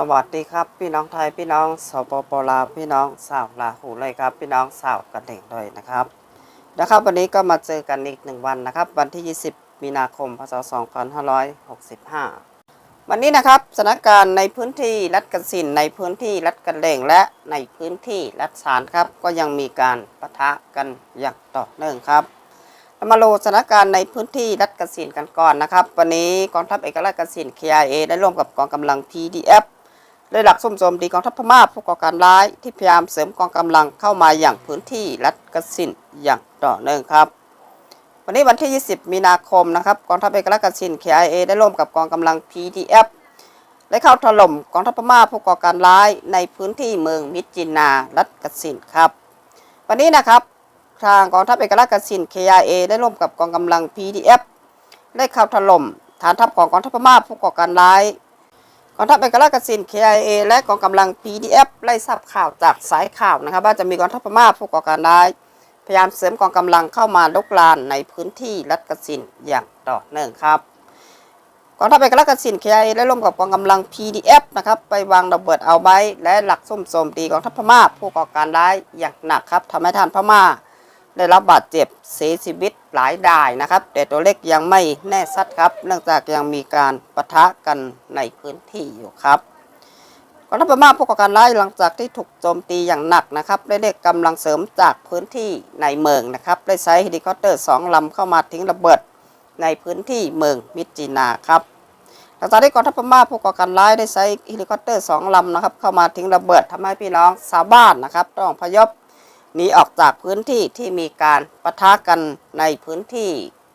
สวัสดีครับพี่น้องไทยพี่น้องสปปลาวพี่น้องสาวลาหูเลยครับ พี่น้องสาวกันเด็กด้วยนะครับนะครับ วันนี้ก็มาเจอกันอีกหนึ่งวันนะครับ วันที่ 20 มีนาคมพศ2565 วันนี้นะครับสถานการณ์ในพื้นที่รัฐกสินในพื้นที่รัฐกันเลงและในพื้นที่รัฐสารครับ ก็ยังมีการปะทะกันอย่างต่อเนื่องครับเรามาดูสถานการณ์ในพื้นที่รัฐกสินกันก่อนนะครับ วันนี้กองทัพเอกราชกสิน KIA ได้ร่วมกับกองกำลัง PDF ได้หลักส้มโจมตีกองทัพพม่าผู้ก่อการร้ายที่พยายามเสริมกองกำลังเข้ามาอย่างพื้นที่รัฐกสินอย่างต่อเนื่องครับ วันนี้วันที่ 20 มีนาคมนะครับกองทัพเอกราชกสิน KIA ได้ร่วมกับกองกำลัง PDF ได้เข้าถล่มกองทัพพม่าผู้ก่อการร้ายในพื้นที่เมืองมิจินารัฐกสินครับ วันนี้นะครับทางกองทัพเอกราชกสิน KIA ได้ร่วมกับกองกำลัง PDF ได้เข้าถล่มฐานทัพของกองทัพพม่าผู้ก่อการร้าย กองทัพเอกราชกสิน KIA และกองกำลัง PDF ไล่ทราบข่าวจากสายข่าวนะครับว่าจะมีกองทัพพม่าผู้ก่อการร้ายพยายามเสริมกองกำลังเข้ามาลุกลานในพื้นที่รัฐกสินอย่างต่อเนื่องครับกองทัพเอกราชกสิน KIA ได้ร่วมกับกองกำลัง PDF นะครับไปวางระเบิดเอาไว้และหลักส้มโจมตีกองทัพพม่าผู้ก่อการร้ายอย่างหนักครับทำให้ท่านพม่า ได้รับบาดเจ็บเสียชีวิตหลายรายนะครับ แต่ตัวเลขยังไม่แน่ชัดครับ เนื่องจากยังมีการปะทะกันในพื้นที่อยู่ครับกองทัพพม่าผู้ก่อการร้ายหลังจากที่ถูกโจมตีอย่างหนักนะครับ ได้เรียกกำลังเสริมจากพื้นที่ในเมืองนะครับ ได้ใช้เฮลิคอปเตอร์สองลำเข้ามาทิ้งระเบิดในพื้นที่เมืองมิจีนาครับหลังจากที่กองทัพพม่าผู้ก่อการร้ายได้ใช้เฮลิคอปเตอร์สองลำนะครับ เข้ามาทิ้งระเบิดทำให้พี่น้องชาวบ้านนะครับ ต้องพยพ หนีออกจากพื้นที่ที่มีการปะทะกันในพื้นที่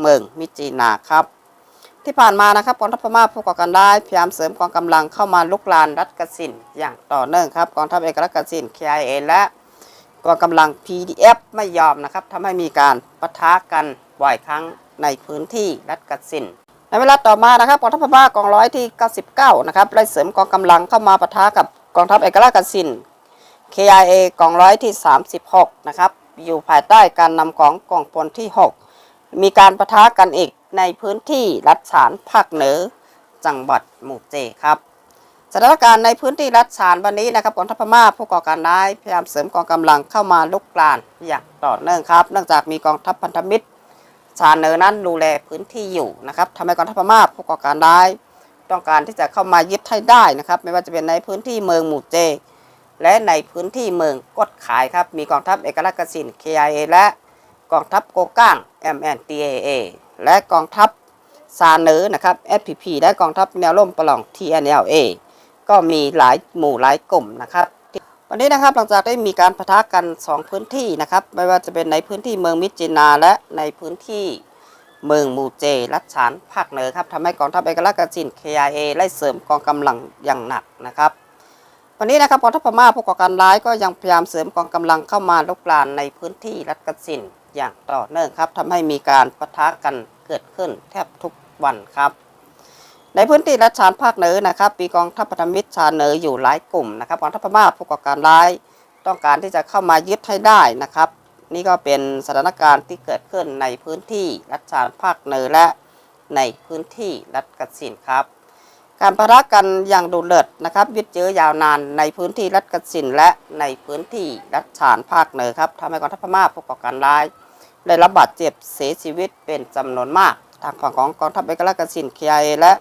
เมืองมิจีนาครับ ที่ผ่านมานะครับกองทัพพม่าผู้ก่อการร้ายพยายามเสริมกองกำลังเข้ามาลุกลานรัฐกสินอย่างต่อเนื่องครับกองทัพเอกรัฐกสิน KIA และกองกำลัง PDF ไม่ยอมนะครับทำให้มีการปะทะกันบ่อยครั้งในพื้นที่รัฐกสินในเวลาต่อมานะครับกองทัพพม่ากองร้อยที่ 99 นะครับได้เสริมกองกำลังเข้ามาปะทะกับกองทัพเอกราชกสิน KIA กองร้อยที่ 36 นะครับ อยู่ภายใต้การนำของกองพลที่ 6 มีการประทะกันอีกในพื้นที่รัฐฉานภาคเหนือจังหวัดหมู่เจครับสถานการณ์ในพื้นที่รัฐฉานวันนี้นะครับกองทัพพม่าผู้ก่อการร้ายพยายามเสริมกองกำลังเข้ามาลุกลานอย่างต่อเนื่องครับ เนื่องจากมีกองทัพพันธมิตรชาเหนือนั้นดูแลพื้นที่อยู่นะครับทำให้กองทัพพม่าผู้ก่อการร้าย ต้องการที่จะเข้ามายึดให้ได้นะครับ ไม่ว่าจะเป็นในพื้นที่เมืองหมู่เจ และในพื้นที่เมืองกดขายครับ มีกองทัพเอกราชกสิน KIA และกองทัพโกก้าง MNTAA และกองทัพซาเนอร์นะครับ SPP และกองทัพแนวร่มประหลอง TNLA ก็มีหลายหมู่หลายกลุ่มนะครับ วันนี้นะครับหลังจากได้มีการปะทะกัน 2 พื้นที่นะครับ ไม่ว่าจะเป็นในพื้นที่เมืองมิจินาและในพื้นที่เมืองมูเจรัชฉานภาคเหนือครับทำให้กองทัพเอกราชกสิน KIA ไล่เสริมกองกำลังอย่างหนักนะครับ วันนี้นะครับกองทัพพม่าผู้ก่อการร้ายก็ยังพยายามเสริมกองกำลังเข้ามาลุกลานในพื้นที่รัฐกสินอย่างต่อเนื่องครับทำให้มีการปะทะกันเกิดขึ้นแทบทุกวันครับ ในพื้นที่รัฐชานภาคเหนือนะครับมีกองทัพพันธมิตรชาเหนืออยู่หลายกลุ่มนะครับกองทัพพม่าผู้ก่อการร้ายต้องการที่จะเข้ามายึดให้ได้นะครับ นี่ก็เป็นสถานการณ์ที่เกิดขึ้นในพื้นที่รัฐชานภาคเหนือและในพื้นที่รัฐกสินครับ การประทะกันอย่างดุเดือดนะครับยืดเยื้อยาวนานในพื้นที่รัฐกสินและในพื้นที่รัฐฉานภาคเหนือครับทำให้กองทัพพม่าผู้ก่อการร้ายได้รับบาดเจ็บเสียชีวิตเป็นจำนวนมาก ทางฝั่งของกองทัพเอกราชกสินเคียและ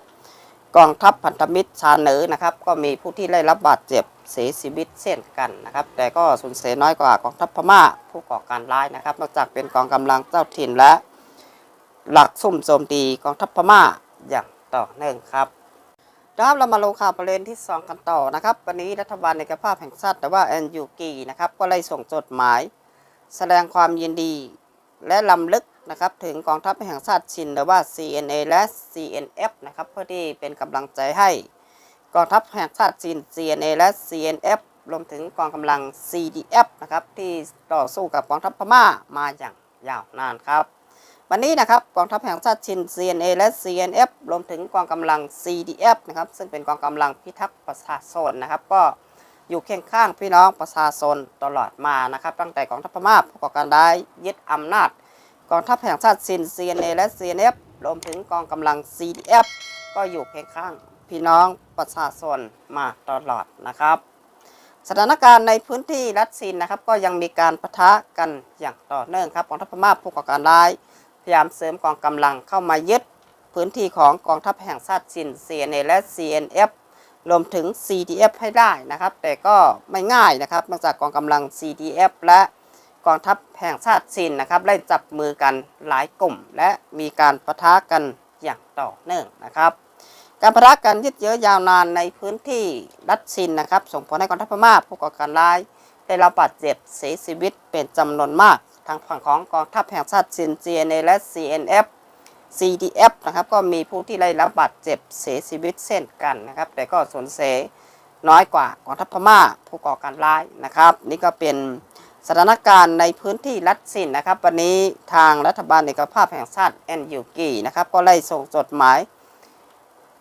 กองทัพพันธมิตรชาเหนือนะครับก็มีผู้ที่ได้รับบาดเจ็บเสียชีวิตเช่นกันนะครับ แต่ก็สูญเสียน้อยกว่ากองทัพพม่าผู้ก่อการร้ายนะครับ นอกจากเป็นกองกำลังเจ้าถิ่นและ หลักซุ่มโจมตีกองทัพพม่าอย่างต่อเนื่องครับ นะครับเรามาลงข่าวประเด็นที่ 2 กันต่อนะครับ วันนี้รัฐบาลในกภาพแห่งชาติแต่ว่าแอนยูกีนะครับก็ได้ส่งจดหมาย แสดงความยินดี และลำลึกนะครับถึงกองทัพแห่งชาติชินหรือว่า CNA และ CNF นะครับเพื่อที่เป็นกำลังใจให้กองทัพแห่งชาติจีน CNA และ CNF รวมถึงกองกำลัง CDF นะครับที่ต่อสู้กับกองทัพพม่ามาอย่างยาวนานครับ วันนี้นะครับกองทัพแห่งชาติชิน CNA และ CNF รวมถึงกองกำลัง CDF นะครับซึ่งเป็นกองกำลังพิทักษ์ประชาชนนะครับ ก็อยู่เคียงข้างพี่น้องประชาชนตลอดมานะครับ ตั้งแต่กองทัพพม่าผู้ก่อการร้ายยึดอำนาจ กองทัพแห่งชาติชิน CNA และ CNF รวมถึงกองกำลัง CDF ก็อยู่เคียงข้างพี่น้องประชาชนมาตลอดนะครับสถานการณ์ในพื้นที่รัสซีนนะครับ ก็ยังมีการปะทะกันอย่างต่อเนื่องครับกองทัพพม่าผู้ก่อการร้าย พยายามเสริมกองกำลังเข้ามายึดพื้นที่ของกองทัพแห่งชาติจีน CNA และ CNF รวมถึง CDF ให้ได้นะครับ แต่ก็ไม่ง่ายนะครับเนื่องจากกองกำลัง CDF และกองทัพแห่งชาติจีนนะครับได้จับมือกันหลายกลุ่ม และมีการประทะกันอย่างต่อเนื่องนะครับการประทะกันยืดเยื้อยาวนานในพื้นที่รัสซินนะครับ ส่งผลให้กองทัพพม่าผู้ก่อการร้าย ได้รับบาดเจ็บเสียชีวิตเป็นจำนวนมากางฝั่งของกองทัพแห่งชาติจีน GNA และ CNF CDF นะครับก็มีผู้ที่ได้รับบาดเจ็บเสียชีวิตเช่นกันนะครับ แต่ก็สูญเสียน้อยกว่ากองทัพพม่าผู้ก่อการร้ายนะครับ นี่ก็เป็นสถานการณ์ในพื้นที่รัสซินนะครับ วันนี้ทางรัฐบาลเอกภาพแห่งชาติ NUG นะครับก็ได้ส่งจดหมาย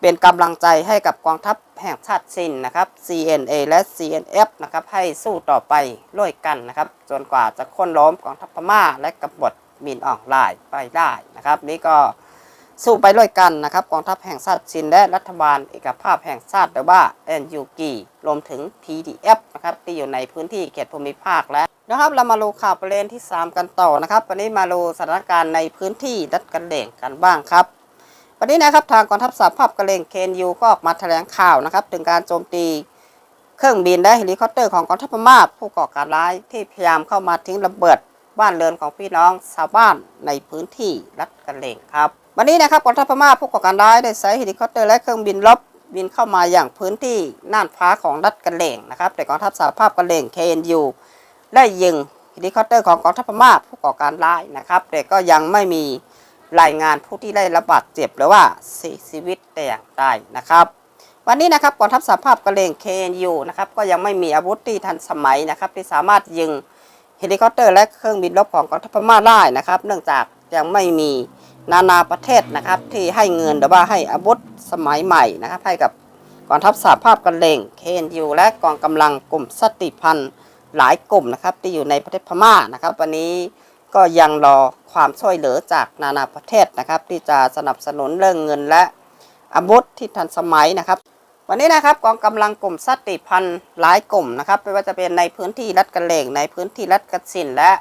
เป็นกำลังใจให้กับกองทัพแห่งชาติซินนะครับ CNA และ CNF นะครับให้สู้ต่อไปด้วยกันนะครับ จนกว่าจะค้นล้มกองทัพพม่า และกบฏมินออนไลน์ไปได้นะครับ นี่ก็สู้ไปด้วยกันนะครับกองทัพแห่งชาติซินและรัฐบาลเอกภาพแห่งชาติหรือว่า NUG รวมถึง TDF นะครับที่อยู่ในพื้นที่เขตภูมิภาคและนะครับเรามาดูข่าวประเด็นที่ 3 กันต่อนะครับ วันนี้มาดูสถานการณ์ในพื้นที่รัฐกันเหล่งกันบ้างครับ วันนี้นะครับทางกองทัพสหภาพกะเหร่งเคนยูก็ออกมาแถลงข่าวนะครับ ถึงการโจมตีเครื่องบินและเฮลิคอปเตอร์ของกองทัพพม่าผู้ก่อการร้ายที่พยายามเข้ามาทิ้งระเบิดบ้านเรือนของพี่น้องชาวบ้านในพื้นที่รัฐกะเหร่งครับ วันนี้นะครับกองทัพพม่าผู้ก่อการร้ายได้ใช้เฮลิคอปเตอร์และเครื่องบินรบบินเข้ามาอย่างพื้นที่น่านฟ้าของรัฐกะเหร่งนะครับแต่กองทัพสหภาพกะเหร่ง KNU ได้ยิงเฮลิคอปเตอร์ของกองทัพพม่าผู้ก่อการร้ายนะครับ แต่ก็ยังไม่มี รายงานผู้ที่ได้รับบาดเจ็บหรือว่าเสียชีวิตแต่อย่างใดนะครับ วันนี้นะครับกองทัพสหภาพกะเหร่ง KNU นะครับก็ยังไม่มีอาวุธที่ทันสมัยนะครับที่สามารถยิงเฮลิคอปเตอร์และเครื่องบินรบของกองทัพพม่าได้นะครับ เนื่องจากยังไม่มีนานาประเทศนะครับที่ให้เงินหรือว่าให้อาวุธสมัยใหม่นะครับให้กับกองทัพสหภาพกะเหร่ง KNU และกองกำลังกลุ่มสติพันธ์หลายกลุ่มนะครับที่อยู่ในประเทศพม่านะครับ วันนี้ ก็ยังรอความช่วยเหลือจากนานาประเทศนะครับ ที่จะสนับสนุนเรื่องเงินและอาวุธที่ทันสมัยนะครับ วันนี้นะครับกองกำลังกลุ่มสติพันธ์หลายกลุ่มนะครับไม่ว่าจะเป็นในพื้นที่รัฐกะเหล่งในพื้นที่รัฐกสินและ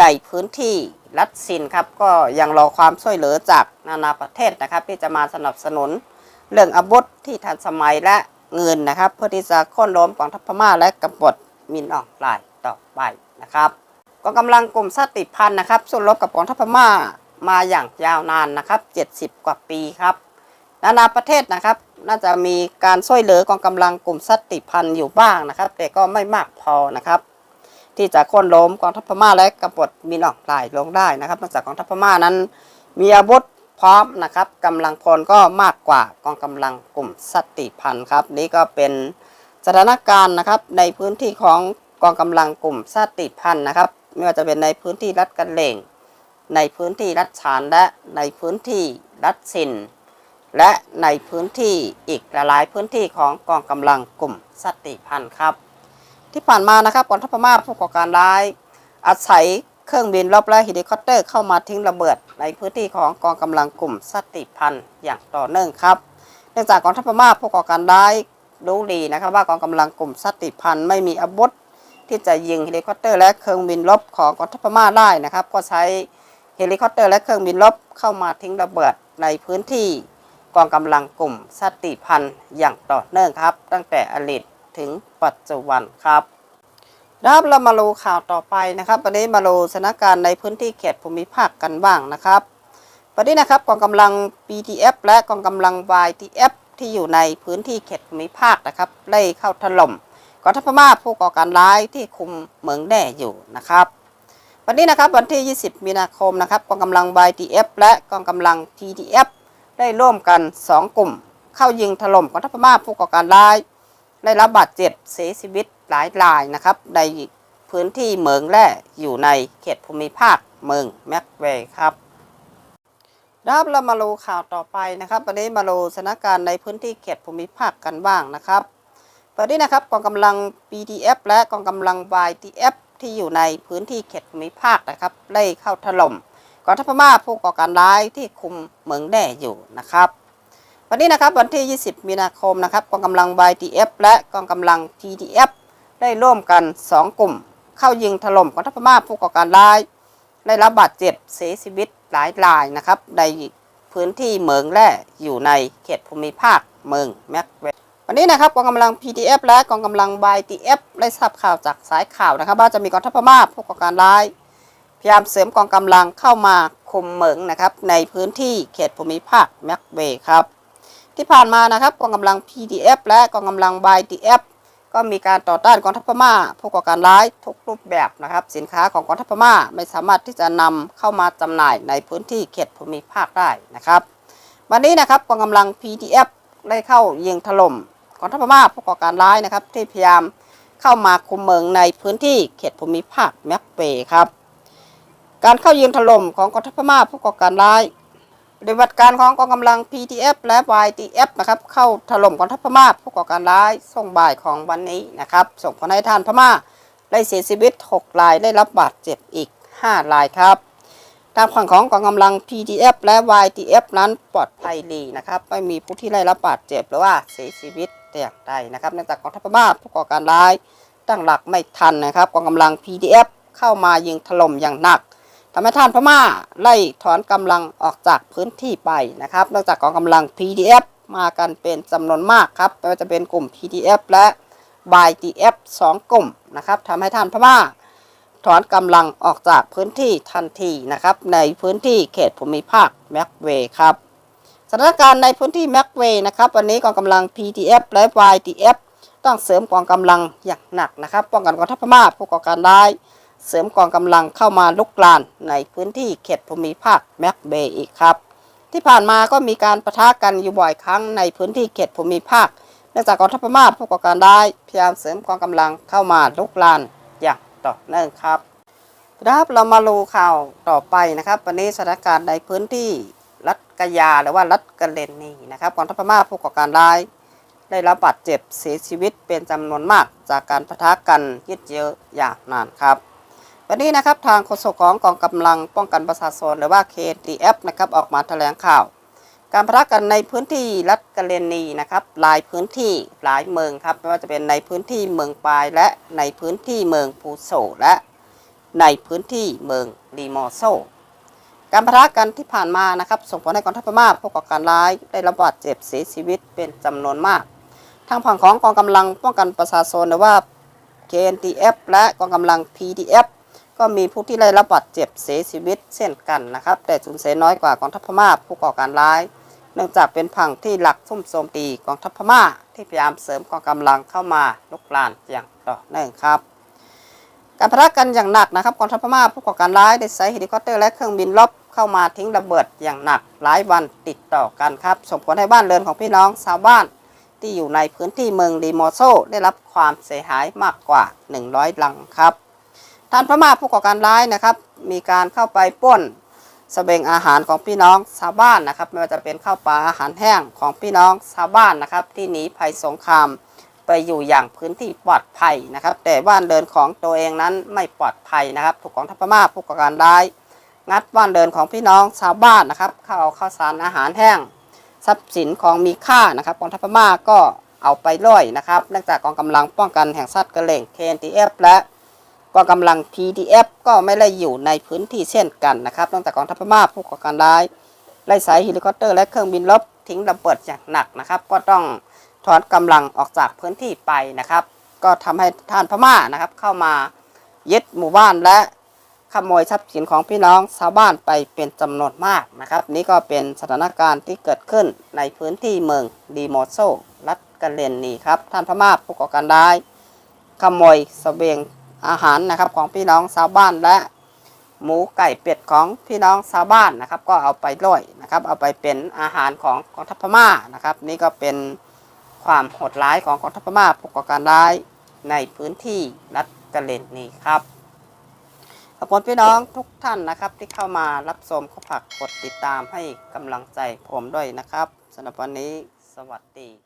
ในพื้นที่รัฐสินครับก็ยังรอความช่วยเหลือจากนานาประเทศนะครับ ที่จะมาสนับสนุนเรื่องอาวุธที่ทันสมัยและเงินนะครับ เพื่อที่จะค่นล้มกองทัพพม่าและกบฏมินออนไลน์ต่อไปนะครับ กองกำลังกลุ่มชาติพันธุ์นะครับสู้รบกับกองทัพพม่ามาอย่างยาวนานนะครับ 70 กว่าปีครับ นานาประเทศนะครับ น่าจะมีการช่วยเหลือกองกำลังกลุ่มชาติพันธุ์อยู่บ้างนะครับ แต่ก็ไม่มากพอนะครับ ที่จะโค่นล้มกองทัพพม่าและกบฏมีนออกลายลงได้นะครับนองจากกองทัพพม่านั้น มีอาวุธพร้อมนะครับกำลังพลก็มากกว่ากองกำลังกลุ่มสติพันธ์ครับ นี่ก็เป็นสถานการณ์นะครับในพื้นที่ของกองกำลังกลุ่มชาติพันธุ์นะครับ ไม่ว่าจะเป็นในพื้นที่รัฐกันเหล่ง ในพื้นที่รัฐฉานและในพื้นที่รัฐสิน และในพื้นที่อีกหลายพื้นที่ของกองกำลังกลุ่มสติพันธ์ครับ ที่ผ่านมานะครับกองทัพพม่าผู้ก่อการร้าย อาศัยเครื่องบินรบและเฮลิคอปเตอร์เข้ามาทิ้งระเบิด ในพื้นที่ของกองกำลังกลุ่มสติพันธ์อย่างต่อเนื่องครับ เนื่องจากกองทัพพม่าผู้ก่อการร้ายรู้ดีนะครับว่ากองกำลังกลุ่มสติพันธ์ไม่มีอาวุธ ที่จะยิงเฮลิคอปเตอร์และเครื่องบินรบของกองทัพพม่าได้นะครับ ก็ใช้เฮลิคอปเตอร์และเครื่องบินรบเข้ามาทิ้งระเบิดในพื้นที่กองกำลังกลุ่มสติพันธ์อย่างต่อเนื่องครับ ตั้งแต่อดีตถึงปัจจุบันครับนะครับเรามาดูข่าวต่อไปนะครับวันนี้มาดูสถานการณ์ในพื้นที่เขตภูมิภาคกันบ้างนะครับวันนี้นะครับกองกำลัง BTF และกองกำลัง YTF ที่อยู่ในพื้นที่เขตภูมิภาคนะครับ ได้เข้าถล่ม กองทัพพม่าผู้ก่อการร้ายที่คุมเหมืองแด่อยู่นะครับ วันนี้นะครับวันที่ 20 มีนาคมนะครับกองกำลัง YTF และกองกำลัง TDF ได้ร่วมกัน 2 กลุ่ม เข้ายิงถล่มกองทัพพม่าผู้ก่อการร้าย ได้รับบาดเจ็บเสียชีวิตหลายรายนะครับในพื้นที่เหมืองแร่อยู่ในเขตภูมิภาคเมืองแม็กเวย์ครับนะครับเรามาดูข่าวต่อไปนะครับวันนี้มาดูสถานการณ์ในพื้นที่เขตภูมิภาคกันบ้างนะครับ วันนี้นะครับกองกำลัง BDF และกองกำลัง YTF ที่อยู่ในพื้นที่เขตภูมิภาคนะครับได้เข้าถล่มกองทัพพม่าผู้ก่อการร้ายที่คุมเมืองแด่อยู่นะครับวันนี้นะครับวันที่ 20 มีนาคมนะครับกองกำลัง YTF และกองกำลัง TDF ได้ร่วมกัน 2 กลุ่ม เข้ายิงถล่มกองทัพพม่าผู้ก่อการร้าย ได้รับบาดเจ็บเสียชีวิตหลายรายนะครับในพื้นที่เมืองแร่อยู่ในเขตภูมิภาคเมืองแม็กเว วันนี้นะครับกองกำลัง PDF และกองกำลัง YTF ได้ทราบข่าวจากสายข่าวนะครับว่าจะมีกองทัพพม่าผู้ก่อการร้าย พยายามเสริมกองกำลังเข้ามาคุมเหมืองนะครับในพื้นที่เขตภูมิภาคแม็กเวย์ครับที่ผ่านมานะครับกองกำลัง PDF และกองกำลัง YTF ก็มีการต่อต้านกองทัพพม่าผู้ก่อการร้ายทุกรูปแบบนะครับ สินค้าของกองทัพพม่าไม่สามารถที่จะนำเข้ามาจำหน่ายในพื้นที่เขตภูมิภาคได้นะครับ วันนี้นะครับกองกำลัง PDF ได้เข้ายิงถล่ม กองทัพพม่าผู้ก่อการร้ายนะครับ ที่พยายามเข้ามาคุมเมืองในพื้นที่เขตภูมิภาคแมกเวย์ครับ การเข้ายิงถล่มของกองทัพพม่าผู้ก่อการร้ายปฏิบัติการของกองกำลัง PTF และ YTF นะครับ เข้าถล่มกองทัพพม่าผู้ก่อการร้ายส่งบ่ายของวันนี้นะครับ ส่งผลให้ท่านพม่าได้เสียชีวิต 6 รายได้รับบาดเจ็บอีก 5 รายครับทางฝั่งของกองกำลัง PTF และ YTF นั้นปลอดภัยดีนะครับ ไม่มีผู้ที่ได้รับบาดเจ็บหรือว่าเสียชีวิต ต่อย่างใดนะครับเนื่องจากกองทัพพม่าผู้ก่อการร้าย ตั้งหลักไม่ทันนะครับกองกำลัง PDF เข้ามายิงถล่มอย่างหนักทำให้ท่านพม่าไล่ถอนกำลังออกจากพื้นที่ไปนะครับนอกจากกองกำลัง PDF มากันเป็นจำนวนมากครับไม่ว่าจะเป็นกลุ่ม PDF และ YTF 2 กลุ่มนะครับทำให้ท่านพม่าถอนกำลังออกจากพื้นที่ทันทีนะครับ ในพื้นที่เขตภูมิภาคแม็กเวย์ครับ สถานการณ์ในพื้นที่แม็กเวย์นะครับ วันนี้กองกำลัง PTF และ YTF ต้องเสริมกองกำลังอย่างหนักนะครับ ป้องกันกองทัพพม่าผู้ก่อการร้าย เสริมกองกำลังเข้ามาลุกลานในพื้นที่เขตภูมิภาคแม็กเบย์อีกครับ ที่ผ่านมาก็มีการประทะกันอยู่บ่อยครั้งในพื้นที่เขตภูมิภาคเนื่องจากกองทัพพม่าผู้ก่อการร้ายพยายามเสริมกองกำลังเข้ามาลุกลานอย่างต่อเนื่องครับครับเรามาดูข่าวต่อไปนะครับ วันนี้สถานการณ์ในพื้นที่ กะยาหรือว่ารัฐกะเลนนีนะครับกองทัพพม่าผู้ก่อการร้าย ได้รับบาดเจ็บเสียชีวิตเป็นจำนวนมากจากการปะทะกันยืดเยื้ออย่างนานครับวันนี้นะครับทางโฆษกของกองกำลังป้องกันประชาชนหรือว่า KTF นะครับออกมาแถลงข่าว การปะทะกันในพื้นที่รัฐกะเลนีนะครับหลายพื้นที่หลายเมืองครับไม่ว่าจะเป็นในพื้นที่เมืองปายและในพื้นที่เมืองปูโซและในพื้นที่เมืองลีมอโซ การปะทะกันที่ผ่านมานะครับ ส่งผลให้กองทัพพม่าผู้ก่อการร้ายได้รับบาดเจ็บเสียชีวิตเป็นจำนวนมาก ทางฝั่งของกองกำลังป้องกันประชาชนหรือว่า KNTF และกองกำลัง PDF ก็มีผู้ที่ได้รับบาดเจ็บเสียชีวิตเช่นกันนะครับ แต่สูญเสียน้อยกว่ากองทัพพม่าผู้ก่อการร้าย เนื่องจากเป็นผังที่หลักซุ่มโจมตีกองทัพพม่า ที่พยายามเสริมกองกำลังเข้ามาลุกลานอย่างต่อเนื่องครับการปะทะกันอย่างหนักนะครับกองทัพพม่าผู้ก่อการร้ายได้ใช้เฮลิคอปเตอร์และเครื่องบินรบ เข้ามาทิ้งระเบิดอย่างหนักหลายวันติดต่อกันครับ ส่งผลให้บ้านเรือนของพี่น้องชาวบ้าน ที่อยู่ในพื้นที่เมืองดีโมโซได้รับความเสียหายมากกว่า 100 หลังครับท่านพม่าผู้ก่อการร้ายนะครับ มีการเข้าไปปล้นสเสบงอาหารของพี่น้องชาวบ้านนะครับไม่ว่าจะเป็นข้าวปลาอาหารแห้งของพี่น้องชาวบ้านนะครับ ที่หนีภัยสงครามไปอยู่อย่างพื้นที่ปลอดภัยนะครับ แต่บ้านเดินของตัวเองนั้นไม่ปลอดภัยนะครับ ถูกกองทัพพม่าผู้ก่อการร้าย งัดบ้านเดินของพี่น้องชาวบ้านนะครับเข้าเอาข้าวสารอาหารแห้ง ทรัพย์สินของมีค่านะครับกองทัพพม่าก็เอาไปล่อยนะครับเนื่องจากกองกำลังป้องกันแห่งชาติกระเหล่ง KNTF และกองกำลัง PDF ก็ไม่ได้อยู่ในพื้นที่เช่นกันนะครับเนื่องจากกองทัพพม่าผู้ก่อการร้ายไล่สายเฮลิคอปเตอร์และเครื่องบินรบทิ้งระเบิดอย่างหนักนะครับ ก็ต้องถอนกำลังออกจากพื้นที่ไปนะครับ ก็ทำให้ท่านพม่านะครับเข้ามายึดหมู่บ้านและ ขโมยทรัพย์สินของพี่น้องชาวบ้านไปเป็นจำนวนมากนะครับ นี่ก็เป็นสถานการณ์ที่เกิดขึ้นในพื้นที่เมืองดีโมโซรัฐกะเลนนีครับท่านพม่าผู้ก่อการร้ายขโมยเสบียงอาหารนะครับของพี่น้องชาวบ้านและหมูไก่เป็ดของพี่น้องชาวบ้านนะครับ ก็เอาไปล่อยนะครับ เอาไปเป็นอาหารของกองทัพพม่านะครับ นี่ก็เป็นความโหดร้ายของกองทัพพม่าผู้ก่อการร้ายในพื้นที่รัฐกะเลนนีครับ ขอบคุณพี่น้องทุกท่านนะครับ ที่เข้ามารับชมข้อผักกดติดตามให้กำลังใจผมด้วยนะครับสำหรับวันนี้สวัสดี